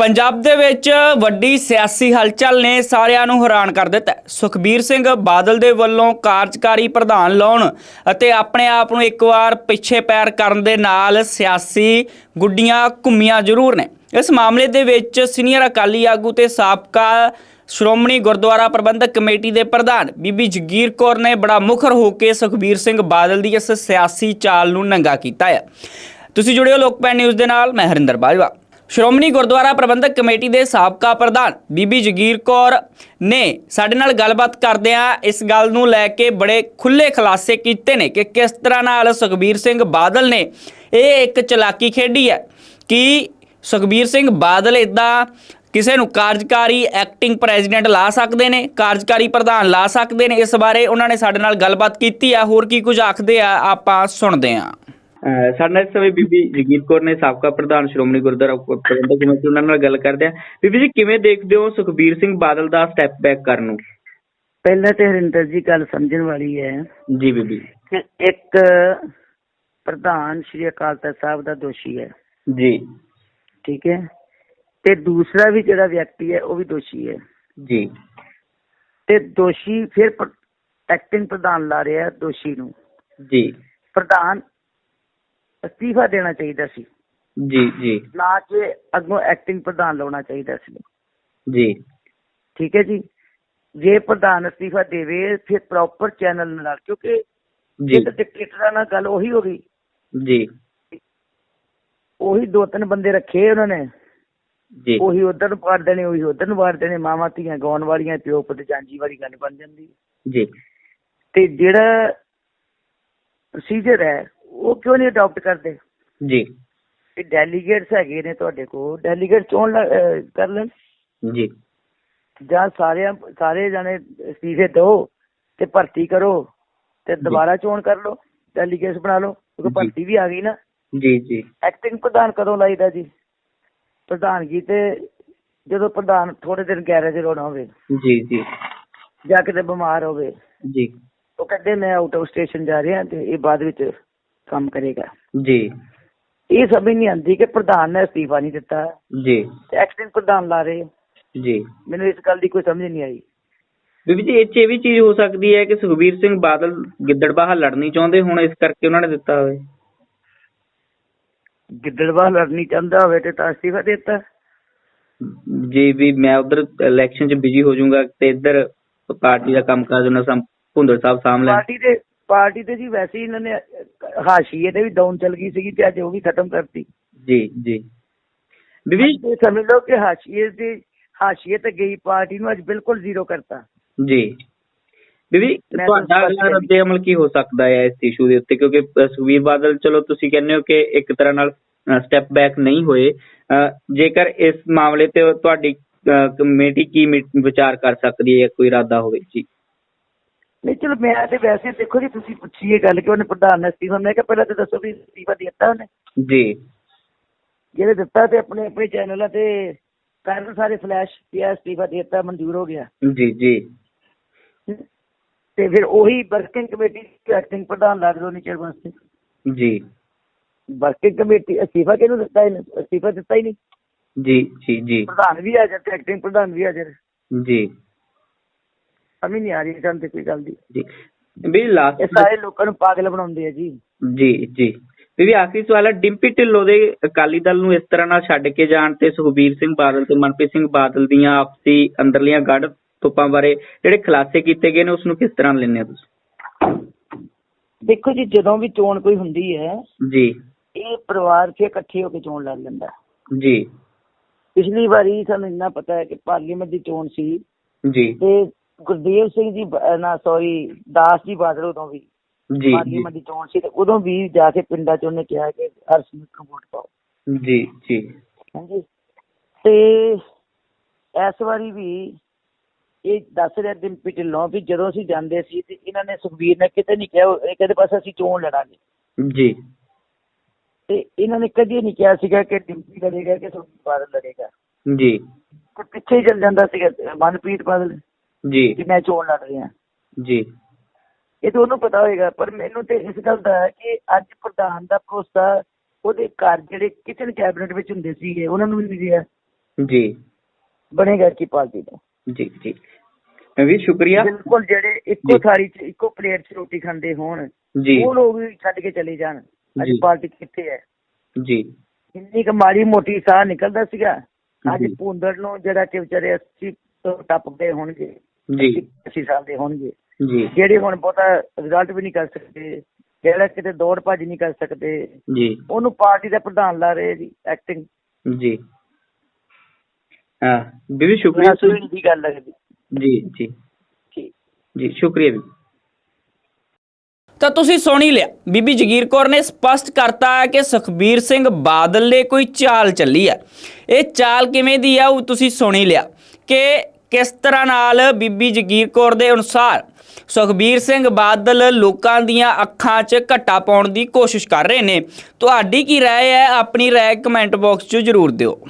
ਪੰਜਾਬ ਦੇ ਵਿੱਚ ਵੱਡੀ ਸਿਆਸੀ ਹਲਚਲ ਨੇ ਸਾਰਿਆਂ ਨੂੰ ਹੈਰਾਨ ਕਰ ਦਿੱਤਾ ਸੁਖਬੀਰ ਸਿੰਘ ਬਾਦਲ ਦੇ ਵੱਲੋਂ ਕਾਰਜਕਾਰੀ ਪ੍ਰਧਾਨ ਲਾਉਣ ਅਤੇ ਆਪਣੇ ਆਪ ਨੂੰ ਇੱਕ ਵਾਰ ਪਿੱਛੇ ਪੈਰ ਕਰਨ ਦੇ ਨਾਲ ਸਿਆਸੀ ਗੁੱਡੀਆਂ ਘੁੰਮੀਆਂ ਜ਼ਰੂਰ ਨੇ। ਇਸ ਮਾਮਲੇ ਦੇ ਵਿੱਚ ਸੀਨੀਅਰ ਅਕਾਲੀ ਆਗੂ ਤੇ ਸਾਬਕਾ ਸ਼੍ਰੋਮਣੀ ਗੁਰਦੁਆਰਾ ਪ੍ਰਬੰਧਕ ਕਮੇਟੀ ਦੇ ਪ੍ਰਧਾਨ ਬੀਬੀ ਜਗੀਰ ਕੌਰ ਨੇ ਬੜਾ ਮੁਖਰ ਹੋ ਕੇ ਸੁਖਬੀਰ ਸਿੰਘ ਬਾਦਲ ਦੀ ਇਸ ਸਿਆਸੀ ਚਾਲ ਨੂੰ ਨੰਗਾ ਕੀਤਾ ਹੈ। ਤੁਸੀਂ ਜੁੜਿਓ ਲੋਕਪੈਨ ਨਿਊਜ਼ ਦੇ ਨਾਲ, ਮੈਂ ਹਰਿੰਦਰ ਬਾਜਵਾ। ਸ਼੍ਰੋਮਣੀ ਗੁਰਦੁਆਰਾ ਪ੍ਰਬੰਧਕ ਕਮੇਟੀ ਦੇ ਸਾਬਕਾ ਪ੍ਰਧਾਨ ਬੀਬੀ ਜਗੀਰ ਕੌਰ ਨੇ ਸਾਡੇ ਨਾਲ ਗੱਲਬਾਤ ਕਰਦਿਆਂ ਇਸ ਗੱਲ ਨੂੰ ਲੈ ਕੇ ਬੜੇ ਖੁੱਲੇ ਖੁਲਾਸੇ ਕੀਤੇ ਨੇ ਕਿ ਕਿਸ ਤਰ੍ਹਾਂ ਨਾਲ ਸੁਖਬੀਰ ਸਿੰਘ ਬਾਦਲ ਨੇ ਇਹ ਇੱਕ ਚਲਾਕੀ ਖੇਡੀ ਹੈ ਕਿ ਸੁਖਬੀਰ ਸਿੰਘ ਬਾਦਲ ਇਦਾਂ ਕਿਸੇ ਨੂੰ ਕਾਰਜਕਾਰੀ ਐਕਟਿੰਗ ਪ੍ਰੈਜ਼ੀਡੈਂਟ ਲਾ ਸਕਦੇ ਨੇ, ਕਾਰਜਕਾਰੀ ਪ੍ਰਧਾਨ ਲਾ ਸਕਦੇ ਨੇ, ਇਸ ਬਾਰੇ ਉਹਨਾਂ ਨੇ ਸਾਡੇ ਨਾਲ ਗੱਲਬਾਤ ਕੀਤੀ ਆ। ਹੋਰ ਕੀ ਕੁਝ ਆਖਦੇ ਆ, ਆਪਾਂ ਸੁਣਦੇ ਆ ਸਾਡੇ ਨਾਲ ਇਸ ਸਮੇਂ ਬੀਬੀ ਜਗੀਰ ਕੌਰ ਨੇ ਸਾਬਕਾ ਪ੍ਰਧਾਨ ਸ਼੍ਰੋਮਣੀ ਗੁਰਦੁਆਰਾ ਪ੍ਰਬੰਧਕ ਕਮੇਟੀ ਉਹਨਾਂ ਨਾਲ ਗੱਲ ਕਰਦੇ ਆ ਬੀਬੀ ਜੀ ਕਿਵੇਂ ਦੇਖਦੇ ਹੋ ਸੁਖਬੀਰ ਸਿੰਘ ਬਾਦਲ ਦਾ ਸਟੈਪ ਬੈਕ ਕਰਨ ਨੂੰ? ਪਹਿਲਾਂ ਤੇ ਹਰਿੰਦਰ ਜੀ ਗੱਲ ਸਮਝਣ ਵਾਲੀ ਹੈ। ਜੀ ਬੀਬੀ। ਇੱਕ ਪ੍ਰਧਾਨ ਸ਼੍ਰੀ ਅਕਾਲ ਤਖਤ ਸਾਹਿਬ ਦਾ ਦੋਸ਼ੀ ਹੈ। ਜੀ। ਠੀਕ ਹੈ? ਤੇ ਦੂਸਰਾ ਵੀ ਜਿਹੜਾ ਵਿਅਕਤੀ ਹੈ ਉਹ ਵੀ ਦੋਸ਼ੀ ਹੈ। ਜੀ। ਤੇ ਦੋਸ਼ੀ ਫਿਰ ਐਕਟਿੰਗ ਪ੍ਰਧਾਨ ਲਾ ਰਿਹਾ ਦੋਸ਼ੀ ਨੂੰ। ਜੀ। ਪ੍ਰਧਾਨ ਅਸਤੀਫਾ ਦੇਣਾ ਚਾਹੀਦਾ ਸੀ। ਜੀ ਜੀ। ਨਾ ਕਿ ਅੱਗੋਂ ਐਕਟਿੰਗ ਪ੍ਰਧਾਨ ਲਾਉਣਾ ਚਾਹੀਦਾ ਸੀ। ਜੀ। ਠੀਕ ਹੈ ਜੀ। ਜੇ ਪ੍ਰਧਾਨ ਅਸਤੀਫਾ ਦੇਵੇ ਫਿਰ ਪ੍ਰੋਪਰ ਚੈਨਲ ਨਾਲ ਕਿਉਂਕਿ ਜੀ। ਡਿਕਟੇਟਰਾਂ ਨਾਲ ਗੱਲ ਉਹੀ ਹੋ ਗਈ। ਜੀ। ਉਹੀ ਦੋ ਤਿੰਨ ਬੰਦੇ ਰੱਖੇ ਉਹਨਾਂ ਨੇ। ਜੀ। ਉਹੀ ਉਧਰ ਨੂੰ ਪਾੜ ਦੇਣੇ ਉਹੀ ਉਧਰ ਨੂੰ ਪਾੜ ਦੇਣੇ ਮਾਵਾਂ ਧੀਆਂ ਗਾਉਣ ਵਾਲੀਆਂ ਪਿਓ ਪੁੱਤ ਜਾਂਜੀ ਵਾਲੀ ਗੱਲ ਬਣ ਜਾਂਦੀ। ਜੀ। ਤੇ ਜਿਹੜਾ ਪ੍ਰੋਸੀਜਰ ਹੈ ਉਹ ਕਿਉਂ ਨਹੀਂ ਅਡਾਪਟ ਕਰਦੇ? ਜੀ। ਇਹ ਡੈਲੀਗੇਟਸ ਹੈਗੇ ਨੇ ਤੁਹਾਡੇ ਕੋਲ। ਡੈਲੀਗੇਟ ਚੋਣ ਕਰ ਲੈਣ। ਜੀ। ਜਾਂ ਸਾਰਿਆਂ ਸਾਰੇ ਜਾਣੇ ਅਸਤੀਫੇ ਦਿਓ ਤੇ ਭਰਤੀ ਕਰੋ ਤੇ ਦੁਬਾਰਾ ਚੋਣ ਕਰ ਲਓ ਡੈਲੀਗੇਟਸ ਬਣਾ ਲਓ ਕਿਉਂਕਿ। ਭਰਤੀ ਵੀ ਆ ਗਈ ਨਾ। ਜੀ ਜੀ। ਐਕਟਿੰਗ ਪ੍ਰਧਾਨ ਕਦੋਂ ਲਾਈਦਾ ਜੀ? ਪ੍ਰਧਾਨਗੀ ਤੇ ਜਦੋਂ ਪ੍ਰਧਾਨ ਥੋੜੇ ਦਿਨ ਗੈਰੇਜ ਰੋਣਾ ਹੋਵੇ। ਜੀ ਜੀ। ਜਾਂ ਕਿਤੇ ਬਿਮਾਰ ਹੋਵੇ। ਜੀ। ਉਹ ਕਹਿੰਦੇ ਮੈਂ ਆਊਟ ਆਫ ਸਟੇਸ਼ਨ ਜਾ ਰਿਹਾ ਤੇ ਇਹ ਬਾਅਦ ਵਿੱਚ ਕੰਮ ਕਰੇਗਾ। ਜੀ। ਇਹ ਸਮਝ ਨਹੀਂ ਆਉਂਦੀ ਕਿ ਪ੍ਰਧਾਨ ਨੇ ਅਸਤੀਫਾ ਨਹੀਂ ਦਿੱਤਾ। ਜੀ। ਤੇ ਐਕਟਿੰਗ ਪ੍ਰਧਾਨ ਲਾ ਰਹੇ। ਜੀ। ਮੈਨੂੰ ਇਸ ਗੱਲ ਦੀ ਕੋਈ ਸਮਝ ਨਹੀਂ ਆਈ। ਬੀਬੀ ਜੀ ਇਹ 'ਚ ਇਹ ਵੀ ਚੀਜ਼ ਹੋ ਸਕਦੀ ਹੈ ਕਿ ਸੁਖਬੀਰ ਸਿੰਘ ਬਾਦਲ ਗਿੱਦੜਬਾਹਾ ਲੜਨੀ ਚਾਹੁੰਦੇ ਹੁਣ ਇਸ ਕਰਕੇ ਉਹਨਾਂ ਨੇ ਦਿੱਤਾ ਹੋਵੇ। ਗਿੱਦੜਵਾ ਲੜਨੀ ਚਾਹੁੰਦਾ ਹੋਵੇ ਤੇ ਤਾਂ ਅਸਤੀਫਾ ਦੇ ਦਿੱਤਾ। ਜੀ ਵੀ ਮੈਂ ਉਧਰ ਇਲੈਕਸ਼ਨ 'ਚ ਬਿਜ਼ੀ ਹੋ ਜਾਊਂਗਾ ਤੇ ਇੱਧਰ ਪਾਰਟੀ ਦਾ ਕੰਮ ਕਾਜ ਉਹਨਾਂ ਸਾਹਮ ਭੁੰਦਰ ਸਾਹਿਬ ਸਾਂਭ ਲੈਣ ਪਾਰਟੀ ਦੇ ਪਾਰਟੀ ਤੇ ਜੀ ਵੈਸੇ ਹੀ ਇਹਨਾਂ ਨੇ ਹਾਸ਼ੀਏ ਤੇ ਵੀ ਡਾਊਨ ਚਲ ਗਈ ਸੀਗੀ ਤੇ ਅੱਜ ਉਹ ਵੀ ਖਤਮ ਕਰਤੀ। ਜੀ ਜੀ। ਬੀਬੀ? ਇਹ ਸਮਝ ਲਓ ਕਿ ਹਾਸ਼ੀਏ ਦੀ ਹਾਸ਼ੀਏ ਤੇ ਗਈ ਪਾਰਟੀ ਨੂੰ ਅੱਜ ਬਿਲਕੁਲ ਜ਼ੀਰੋ ਕਰਤਾ। ਜੀ। ਬੀਬੀ ਤੁਹਾਡਾ ਤਾਂ ਅਗਲਾ ਰੱਦੇ ਅਮਲ ਕੀ ਹੋ ਸਕਦਾ ਹੈ ਇਸ ਇਸ਼ੂ ਦੇ ਉੱਤੇ? ਕਿਉਂਕਿ ਸੁਖਬੀਰ ਬਾਦਲ ਚਲੋ ਤੁਸੀਂ ਕਹਿੰਦੇ ਹੋ ਕਿ ਇੱਕ ਤਰ੍ਹਾਂ ਨਾਲ ਸਟੈਪ ਬੈਕ ਨਹੀਂ ਹੋਏ। ਜੇਕਰ ਇਸ ਮਾਮਲੇ ਤੇ ਤੁਹਾਡੀ ਕਮੇਟੀ ਕੀ ਵਿਚਾਰ ਕਰ ਸਕਦੀ ਹੈ ਕੋਈ ਇਰਾਦਾ ਹੋਵੇ? ਜੀ। ਨਹੀਂ ਚਲੋ ਮੈਂ ਤੇ ਵੈਸੇ ਦੇਖੋ ਜੀ ਤੁਸੀਂ ਪੁੱਛੀ ਇਹ ਗੱਲ ਕਿ ਉਹਨੇ ਪ੍ਰਧਾਨ ਨੇ ਅਸਤੀਫਾ ਮੈਂ ਕਿਹਾ ਪਹਿਲਾਂ ਤਾਂ ਦੱਸੋ ਵੀ ਅਸਤੀਫਾ ਦਿੱਤਾ ਉਹਨੇ। ਜੀ। ਜਿਹੜੇ ਦਿੱਤਾ ਤੇ ਆਪਣੇ ਆਪਣੇ ਚੈਨਲਾਂ ਤੇ ਕਰਨ ਸਾਰੇ ਫਲੈਸ਼ ਪਿਆ ਅਸਤੀਫਾ ਦਿੱਤਾ ਮਨਜ਼ੂਰ ਹੋ ਗਿਆ। ਜੀ ਜੀ। ਤੇ ਫਿਰ ਉਹੀ ਵਰਕਿੰਗ ਕਮੇਟੀ ਐਕਟਿੰਗ ਪ੍ਰਧਾਨ ਲਾ ਦਿਓ ਨੀਚੇ ਵਾਸਤੇ। ਜੀ। ਵਰਕਿੰਗ ਕਮੇਟੀ ਅਸਤੀਫਾ ਕਿਹਨੂੰ ਦਿੱਤਾ ਇਹਨੇ? ਅਸਤੀਫਾ ਦਿੱਤਾ ਹੀ ਨਹੀਂ। ਜੀ ਜੀ ਜੀ। ਪ੍ਰਧਾਨ ਵੀ ਆ ਤੇ ਐਕਟਿੰਗ ਪ੍ਰਧਾਨ ਵੀ ਆ ਜਾਣ ਜੀ। ਸਮਝ ਨਹੀਂ ਆ ਰਹੀ ਸਾਨੂੰ ਤੇ ਕੋਈ ਗੱਲ ਦੀ। ਜੀ। ਵੀ ਲਾਸਟ ਇਹ ਸਾਰੇ ਲੋਕਾਂ ਨੂੰ ਪਾਗਲ ਬਣਾਉਂਦੇ ਆ ਜੀ। ਜੀ ਜੀ। ਵੀ ਆਖਰੀ ਸਵਾਲ ਹੈ ਡਿੰਪੀ ਢਿੱਲੋਂ ਦੇ ਅਕਾਲੀ ਦਲ ਨੂੰ ਇਸ ਤਰ੍ਹਾਂ ਨਾਲ ਛੱਡ ਕੇ ਜਾਣ ਤੇ ਸੁਖਬੀਰ ਸਿੰਘ ਬਾਦਲ ਤੇ ਮਨਪ੍ਰੀਤ ਸਿੰਘ ਬਾਦਲ ਦੀਆਂ ਆਪਸੀ ਅੰਦਰਲੀਆਂ ਗੜ ਤੁਪਾਂ ਬਾਰੇ ਜਿਹੜੇ ਖੁਲਾਸੇ ਕੀਤੇ ਗਏ ਨੇ ਉਸ ਨੂੰ ਕਿਸ ਤਰ੍ਹਾਂ ਲੈਂਦੇ ਹੋ ਤੁਸੀਂ? ਦੇਖੋ ਜੀ ਜਦੋਂ ਵੀ ਚੋਣ ਕੋਈ ਹੁੰਦੀ ਹੈ ਜੀ। ਇਹ ਪਰਿਵਾਰ ਕੇ ਇਕੱਠੇ ਹੋ ਕੇ ਚੋਣ ਲੜ ਲੈਂਦਾ ਜੀ। ਪਿਛਲੀ ਵਾਰੀ ਸਾਨੂੰ ਇੰਨਾ ਪਤਾ ਹੈ ਕਿ ਪਾਰਲੀਮੈਂਟ ਦੀ ਚੋਣ ਸੀ ਜੀ। ਤੇ ਗੁਰਦੇਵ ਸਿੰਘ ਜੀ ਬ- ਨਾ ਸੌਰੀ ਦਾਸ ਜੀ ਬਾਦਲ ਉਦੋਂ ਵੀ ਜੀ ਜੀ। ਪਾਰਲੀਮੈਂਟ ਦੀ ਚੋਣ ਸੀ ਤੇ ਉਦੋਂ ਵੀ ਜਾ ਕੇ ਪਿੰਡਾਂ 'ਚ ਉਹਨੇ ਕਿਹਾ ਕਿ ਹਰਸਿਮਰਤ ਨੂੰ ਵੋਟ ਪਾਓ। ਜੀ ਜੀ। ਹਾਂਜੀ। ਤੇ ਇਸ ਵਾਰੀ ਵੀ ਇਹ ਦੱਸ ਰਿਹਾ ਡਿੰਪੀ ਢਿੱਲੋਂ ਵੀ ਜਦੋਂ ਅਸੀਂ ਜਾਂਦੇ ਸੀ ਤੇ ਇਹਨਾਂ ਨੇ ਸੁਖਬੀਰ ਨੇ ਕਿਤੇ ਨਹੀਂ ਕਿਹਾ ਇਹ ਕਹਿੰਦੇ ਬਸ ਅਸੀਂ ਚੋਣ ਲੜਾਂਗੇ। ਜੀ। ਤੇ ਇਹਨਾਂ ਨੇ ਕਦੇ ਨਹੀਂ ਕਿਹਾ ਸੀਗਾ ਕਿ ਡਿੰਪੀ ਲੜੇਗਾ ਕਿ ਸੁਖਬੀਰ ਬਾਦਲ ਲੜੇਗਾ। ਜੀ। ਤੇ ਪਿੱਛੇ ਹੀ ਚੱਲ ਜਾਂਦਾ ਸੀਗਾ ਮਨਪ੍ਰੀਤ ਬਾਦਲ। ਜੀ। ਕਿ ਮੈਂ ਚੋਣ ਲੜ ਰਿਹਾ। ਜੀ। ਇਹ ਤਾਂ ਉਹਨੂੰ ਪਤਾ ਹੋਏਗਾ ਪਰ ਮੈਨੂੰ ਤੇ ਇਸ ਗੱਲ ਦਾ ਹੈ ਕਿ ਅੱਜ ਪ੍ਰਧਾਨ ਦਾ ਭਰੋਸਾ ਉਹਦੇ ਘਰ ਜਿਹੜੇ ਕਿਚਨ ਕੈਬਨਿਟ ਵਿੱਚ ਹੁੰਦੇ ਸੀਗੇ ਉਹਨਾਂ ਨੂੰ ਵੀ ਨਹੀਂ ਰਿਹਾ ਜੀ। ਬਣੇਗਾ ਕੀ ਪਾਰਟੀ ਦਾ। ਜੀ ਜੀ। ਵੀ ਸ਼ੁਕਰੀਆ। ਬਿਲਕੁਲ ਜਿਹੜੇ ਇੱਕੋ। ਥਾਲੀ 'ਚ ਇੱਕੋ ਪਲੇਟ 'ਚ ਰੋਟੀ ਖਾਂਦੇ ਹੋਣ ਜੀ। ਉਹ ਲੋਕ ਵੀ ਛੱਡ ਕੇ ਚਲੇ ਜਾਣ। ਅੱਜ। ਪਾਰਟੀ ਕਿੱਥੇ ਹੈ? ਜੀ। ਇੰਨੀ ਕੁ ਮਾੜੀ ਮੋਟੀ ਸਾਹ ਨਿਕਲਦਾ ਸੀਗਾ। ਅੱਜ। ਭੂੰਦੜ ਨੂੰ ਜਿਹੜਾ ਕਿ ਵਿਚਾਰੇ 80 ਤੋਂ ਟੱਪ ਗਏ ਹੋਣਗੇ। ਜੀ। 80 ਸਾਲ ਦੇ ਹੋਣਗੇ। ਜੀ। ਜਿਹੜੇ ਹੁਣ ਬਹੁਤਾ ਰਿਜ਼ਲਟ ਵੀ ਨਹੀਂ ਕਰ ਸਕਦੇ ਜਿਹੜਾ ਕਿਤੇ ਦੌੜ ਭੱਜ ਨਹੀਂ ਕਰ ਸਕਦੇ ਜੀ। ਉਹਨੂੰ ਪਾਰਟੀ ਦਾ ਪ੍ਰਧਾਨ ਲਾ ਰਹੇ ਜੀ ਐਕਟਿੰਗ ਜੀ। ਹਾਂ ਬੀਬੀ ਸ਼ੁਕਰੀਆ ਸੁਣੀ ਦੀ ਗੱਲ ਲੱਗਦੀ ਜੀ। ਜੀ ਜੀ। ਸ਼ੁਕਰੀਆ ਵੀ ਤਾਂ ਤੁਸੀਂ ਸੁਣ ਹੀ ਲਿਆ। ਬੀਬੀ ਜਗੀਰ ਕੌਰ ਨੇ ਸਪਸ਼ਟ ਕਰਤਾ ਹੈ ਕਿ ਸੁਖਬੀਰ ਸਿੰਘ ਬਾਦਲ ਨੇ ਕੋਈ ਚਾਲ ਚੱਲੀ ਹੈ। ਇਹ ਚਾਲ ਕਿਵੇਂ ਦੀ ਆ ਉਹ ਤੁਸੀਂ ਸੁਣ ਹੀ ਲਿਆ। ਕਿ ਕਿਸ ਤਰ੍ਹਾਂ ਨਾਲ ਬੀਬੀ ਜਗੀਰ ਕੌਰ ਦੇ ਅਨੁਸਾਰ ਸੁਖਬੀਰ ਸਿੰਘ ਬਾਦਲ ਲੋਕਾਂ ਦੀਆਂ ਅੱਖਾਂ 'ਚ ਘੱਟਾ ਪਾਉਣ ਦੀ ਕੋਸ਼ਿਸ਼ ਕਰ ਰਹੇ ਨੇ? ਤੁਹਾਡੀ ਕੀ ਰਾਏ ਹੈ? ਆਪਣੀ ਰਾਏ ਕਮੈਂਟ ਬਾਕਸ 'ਚ ਜ਼ਰੂਰ ਦਿਓ।